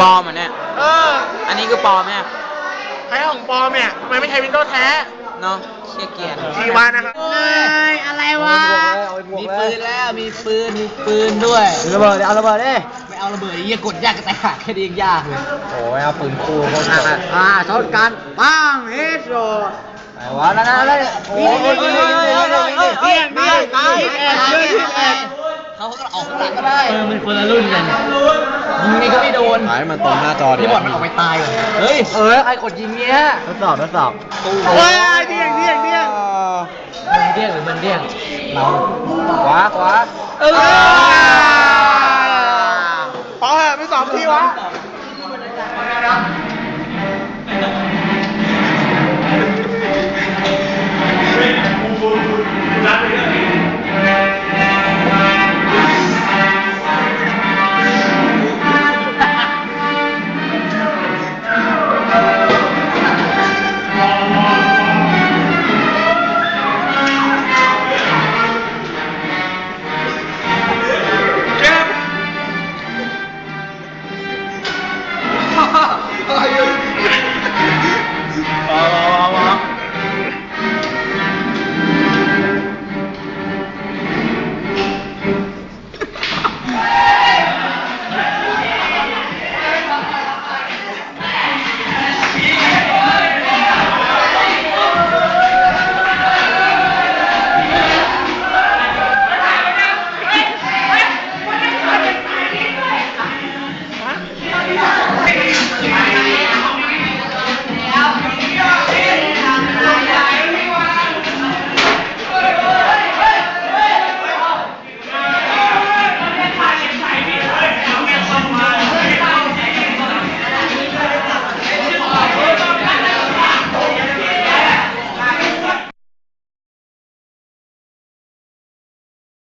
ปลอมอะเนี่ย เออ อันนี้คือปลอมเนี่ยใช้ของปลอมเนี่ยทำไมไม่ใช้วินโดว์แท้ เนาะเชี่ยเกียร์ชีวานะครับ เอ้ยอะไรวะ มีปืนแล้ว มีปืน มีปืนด้วย ระเบิดเอาระเบิดดิไม่เอาระเบิดไอ้เหี้ยกดยากกระแตกแค่นี้ยังยากเลย โอ้ยเอาปืนคู่เขาหนักอะชนกันปังเฮดโรไอ้วะนั่นนั่นนั่นโอ้ยโอ้ยโอ้ยโอ้ยโอ้ยโอ้ยโอ้ยเตี้ยงเตี้ยงตายแอบเชื่อที่แอบ เขาก็ออกข้างหลังก็ได้เออมันคนละรุ่นกัน ยิงไงก็ไม่โดนหายมันตรงหน้าจอดินี่บอดมันออกไปตายเลยเฮ้ย เออใครกดยิงเนี้ยทดสอบทดสอบโอ้ยเตี้ยงเตี้ยงเตี้ยงมันเดี้ยงหรือมันเดี้ยงเราขวาขวาเออพอเหอะไปสองทีวะไ